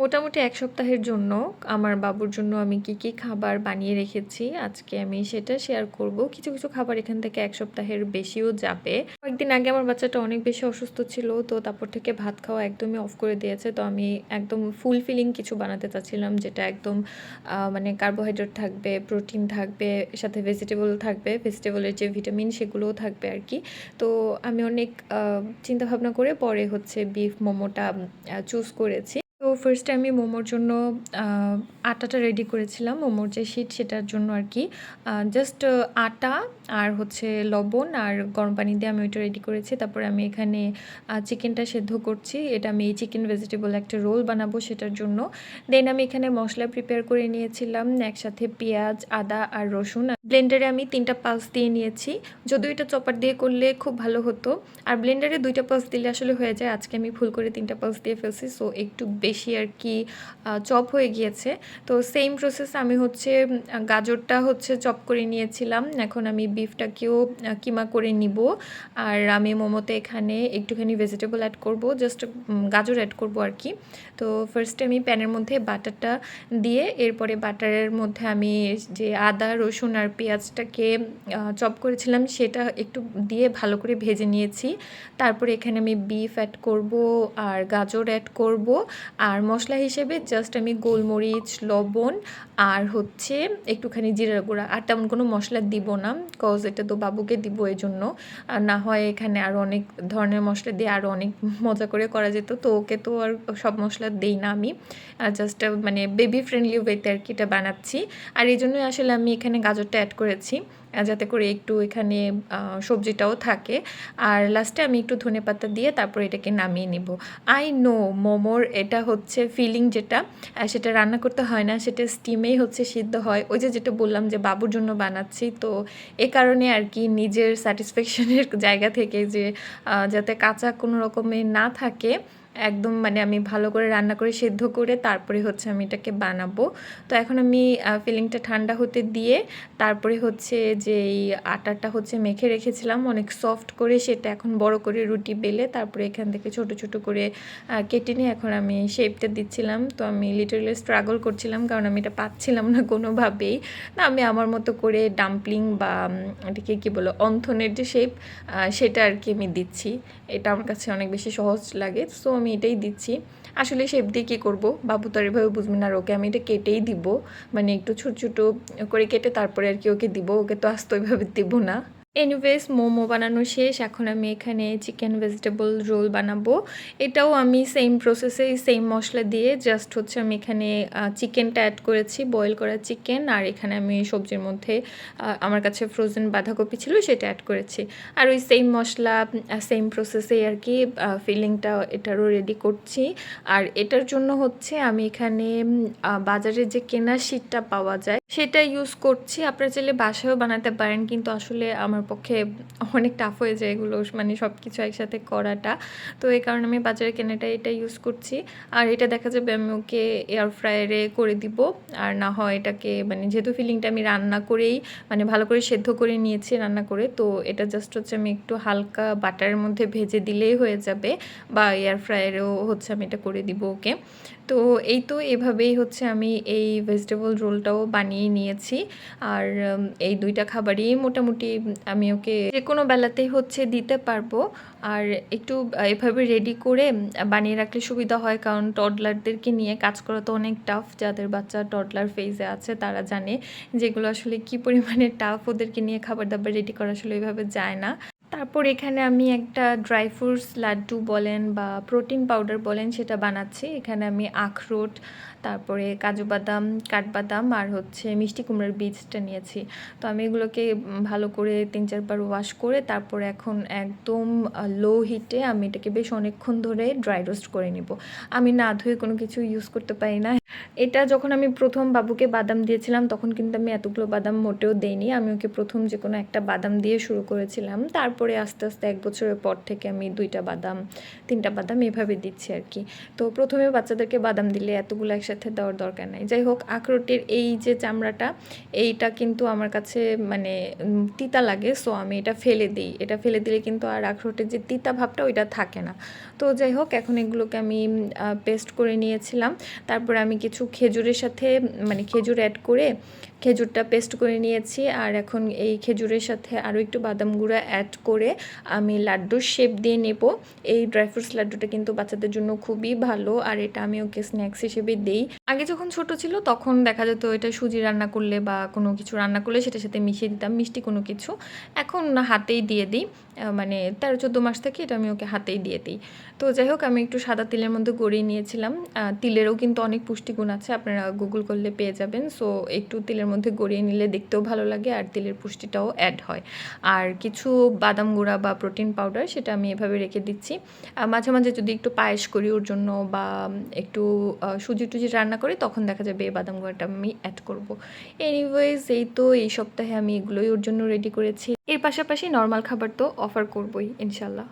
মোটামুটি এক সপ্তাহের জন্য আমার বাবুর জন্য আমি কি কি খাবার বানিয়ে রেখেছি, আজকে আমি সেটা শেয়ার করব। কিছু কিছু খাবার এখান থেকে এক সপ্তাহের বেশিও যাবে। কয়েকদিন আগে আমার বাচ্চাটা অনেক বেশি অসুস্থ ছিল, তো তারপর থেকে ভাত খাওয়া একদমই অফ করে দিয়েছে। তো আমি একদম ফুল ফিলিং কিছু বানাতে চাচ্ছিলাম যেটা একদম মানে কার্বোহাইড্রেট থাকবে প্রোটিন থাকবে, সাথে ভেজিটেবল থাকবে ভেজিটেবলের যে ভিটামিন সেগুলোও থাকবে আর কি। তো আমি অনেক চিন্তা ভাবনা করে পরে হচ্ছে বিফ মোমোটা চুজ করেছি। ফার্স্টে আমি মোমোর জন্য আটাটা রেডি করেছিলাম। মোমোর যে শিট সেটার জন্য আর কি জাস্ট আটা আর হচ্ছে লবণ আর গরম পানি দিয়ে আমি ওইটা রেডি করেছি। তারপরে আমি এখানে চিকেনটা সেদ্ধ করছি। এটা আমি এই চিকেন ভেজিটেবল একটা রোল বানাবো সেটার জন্য। দেন আমি এখানে মশলা প্রিপেয়ার করে নিয়েছিলাম। একসাথে পেঁয়াজ, আদা আর রসুন ব্লেন্ডারে আমি তিনটা পালস দিয়ে নিয়েছি। যদিও এটা চপার দিয়ে করলে খুব ভালো হতো। আর ব্লেন্ডারে দুইটা পালস দিলে আসলে হয়ে যায়, আজকে আমি ভুল করে তিনটা পালস দিয়ে ফেলছি সো একটু বেশি আর কি চপ হয়ে গিয়েছে। তো সেম প্রসেস আমি হচ্ছে গাজরটা হচ্ছে চপ করে নিয়েছিলাম। এখন আমি বিফটাকেও কিমা করে নিব। আর আমি মোমোতে এখানে একটুখানি ভেজিটেবল অ্যাড করব জাস্ট গাজর অ্যাড করব আর কি। তো ফার্স্টে আমি প্যানের মধ্যে বাটারটা দিয়ে, এরপরে বাটারের মধ্যে আমি যে আদা, রসুন আর পেঁয়াজটাকে চপ করেছিলাম, সেটা একটু দিয়ে ভালো করে ভেজে নিয়েছি। তারপরে এখানে আমি বিফ অ্যাড করব আর গাজর অ্যাড করব। আর মশলা হিসেবে জাস্ট আমি গোলমরিচ, লবণ আর হচ্ছে একটুখানি জিরার গুঁড়া। আর তেমন কোনো মশলা দিব না কজ এটা তো বাবুকে দিব এই জন্য না হয় এখানে আরও অনেক ধরনের মশলা দিয়ে আরও অনেক মজা করে করা যেত, তো ওকে তো আর সব মশলা দেই না আমি। জাস্ট মানে বেবি ফ্রেন্ডলি ওয়েতে আর কি এটা বানাচ্ছি। আর এই জন্যই আসলে আমি এখানে গাজরটা করেছি যাতে করে একটু এখানে সবজিটাও থাকে। আর লাস্টে আমি একটু ধনে পাতা দিয়ে তারপর এটাকে নামিয়ে নিব। আই নো মোমোর এটা হচ্ছে ফিলিং যেটা সেটা রান্না করতে হয় না, সেটা স্টিমেই হচ্ছে সিদ্ধ হয়। ওই যে যেটা বললাম যে বাবুর জন্য বানাচ্ছি, তো এ কারণে আর কি নিজের স্যাটিসফ্যাকশনের জায়গা থেকে যে যাতে কাঁচা কোনো রকমের না থাকে একদম মানে আমি ভালো করে রান্না করে সেদ্ধ করে তারপরে হচ্ছে আমি এটাকে বানাবো। তো এখন আমি ফিলিংটা ঠান্ডা হতে দিয়ে তারপরে হচ্ছে যে এই আটাটা হচ্ছে মেখে রেখেছিলাম, অনেক সফট করে সেটা এখন বড় করে রুটি বেলে তারপরে এখান থেকে ছোট ছোট করে কেটে নিয়ে এখন আমি শেপটা দিচ্ছিলাম। তো আমি লিটারালি স্ট্রাগল করছিলাম কারণ আমি এটা পাচ্ছিলাম না কোনোভাবেই। না, আমি আমার মতো করে ডাম্পলিং বা এটাকে কী বলো, অন্থনের যে শেপ সেটা আর কি আমি দিচ্ছি। এটা আমার কাছে অনেক বেশি সহজ লাগে। সো আমি এটাই দিচ্ছি। আসলে শেপ দিয়ে কী করব? বাবু তো আর এভাবে বুঝবে না আর ওকে আমি এটা কেটেই দিব। মানে একটু ছোট ছোট করে কেটে তারপরে আর কি ওকে দিব। ওকে তো আস্ত ওইভাবে দেবো না। এনিওয়েজ মোমো বানানো শেষ। এখন আমি এখানে চিকেন ভেজিটেবল রোল বানাবো। এটাও আমি সেম প্রসেসে সেম মশলা দিয়ে জাস্ট হচ্ছে আমি এখানে চিকেনটা অ্যাড করেছি বয়েল করা চিকেন আর এখানে আমি সবজির মধ্যে আমার কাছে ফ্রোজেন বাঁধাকপি ছিল, সেটা অ্যাড করেছি। আর ওই সেম মশলা সেম প্রসেসে আর কি ফিলিংটা এটারও রেডি করছি। আর এটার জন্য হচ্ছে আমি এখানে বাজারে যে কেনা শীটটা পাওয়া যায়, সেটা ইউজ করছি। আপনারা চাইলে বাসায়ও বানাতে পারেন, কিন্তু আসলে আমার পক্ষে অনেক টাফ হয়ে যায় এগুলো মানে সব কিছু একসাথে করাটা। তো এই কারণে আমি বাজারে কেনাটা এটা ইউজ করছি। আর এটা দেখা যাবে আমি ওকে এয়ার ফ্রায়ারে করে দিব। আর না হয় এটাকে মানে যেহেতু ফিলিংটা আমি রান্না করেই মানে ভালো করে সেদ্ধ করে নিয়েছি রান্না করে, তো এটা জাস্ট হচ্ছে আমি একটু হালকা বাটারের মধ্যে ভেজে দিলেই হয়ে যাবে বা এয়ার ফ্রায়ারেও হচ্ছে আমি এটা করে দিব ওকে। তো এই তো এভাবেই হচ্ছে আমি এই ভেজিটেবল রোলটাও বানিয়ে নিয়েছি। আর এই দুইটা খাবারই মোটামুটি আমি ওকে যে কোনো বেলাতেই হচ্ছে দিতে পারব। আর একটু এভাবে রেডি করে বানিয়ে রাখলে সুবিধা হয় কারণ টডলারদেরকে নিয়ে কাজ করা তো অনেক টাফ যাদের বাচ্চা টডলার ফেজে আছে, তারা জানে যেগুলো আসলে কি পরিমাণে টাফ ওদেরকে নিয়ে খাবার দাবার রেডি করা আসলে ওইভাবে যায় না। তারপর এখানে আমি একটা ড্রাই ফ্রুটস লাড্ডু বলেন বা প্রোটিন পাউডার বলেন সেটা বানাচ্ছি। এখানে আমি আখরোট, তারপরে কাজু বাদাম, কাঠবাদাম আর হচ্ছে মিষ্টি কুমড়ার বীজটা নিয়েছি। তো আমি এগুলোকে ভালো করে তিন চারবার ওয়াশ করে তারপর এখন একদম লো হিটে আমি এটাকে বেশ অনেকক্ষণ ধরে ড্রাই রোস্ট করে নিব। আমি না ধুয়ে কোনো কিছু ইউজ করতে পারি না। এটা যখন আমি প্রথম বাবুকে বাদাম দিয়েছিলাম, তখন কিন্তু আমি এতগুলো বাদাম মোটেও দেইনি। আমি ওকে প্রথম যে কোনো একটা বাদাম দিয়ে শুরু করেছিলাম। তারপরে পরে আস্তে আস্তে এক বছরের পর থেকে আমি দুইটা বাদাম, তিনটা বাদাম এভাবে দিচ্ছি আর কি। তো প্রথমে বাচ্চাদেরকে বাদাম দিলে এতগুলো একসাথে দেওয়ার দরকার নাই। যাই হোক, আখরোটের এই যে চামড়াটা, এইটা কিন্তু আমার কাছে মানে তিতা লাগে, সো আমি এটা ফেলে দিই। এটা ফেলে দিলে কিন্তু আর আখরোটের যে তিতা ভাবটা ওইটা থাকে না। তো যাই হোক, এখন এগুলোকে আমি পেস্ট করে নিয়েছিলাম। তারপরে আমি কিছু খেজুরের সাথে মানে খেজুর অ্যাড করে খেজুরটা পেস্ট করে নিয়েছি। আর এখন এই খেজুরের সাথে আরও একটু বাদাম গুঁড়া অ্যাড করে আমি লাড্ডুর শেপ দিয়ে নেব। এই ড্রাই ফ্রুটস লাড্ডুটা কিন্তু বাচ্চাদের জন্য খুবই ভালো আর এটা আমি ওকে স্ন্যাক্স হিসেবে দিই। আগে যখন ছোট ছিল তখন দেখা যেত এটা সুজি রান্না করলে বা কোনো কিছু রান্না করলে সেটার সাথে মিশিয়ে দিতাম, মিষ্টি কোনো কিছু। এখন হাতেই দিয়ে দিই মানে তেরো, চোদ্দ মাস থেকে এটা আমি ওকে হাতেই দিয়ে দিই। তো যাই হোক, আমি একটু সাদা তিলের মধ্যে গড়িয়ে নিয়েছিলাম। তিলেরও কিন্তু অনেক পুষ্টিগুণ আছে, আপনারা গুগল করলে পেয়ে যাবেন। সো একটু তিলের মধ্যে গড়িয়ে নিলে দেখতেও ভালো লাগে আর তিলের পুষ্টিটাও অ্যাড হয়। আর কিছু বাদাম গুঁড়া বা প্রোটিন পাউডার সেটা আমি এভাবে রেখে দিচ্ছি। মাঝে মাঝে যদি একটু পায়েস করি ওর জন্য বা একটু সুজি টুজি রান্না করি তখন দেখা যাবে এই বাদাম গুঁড়াটা আমি অ্যাড করব। এনিওয়েজ এই তো এই সপ্তাহে আমি এগুলোই ওর জন্য রেডি করেছি। এর পাশাপাশি নর্মাল খাবার তো অফার করবই, ইনশাল্লাহ।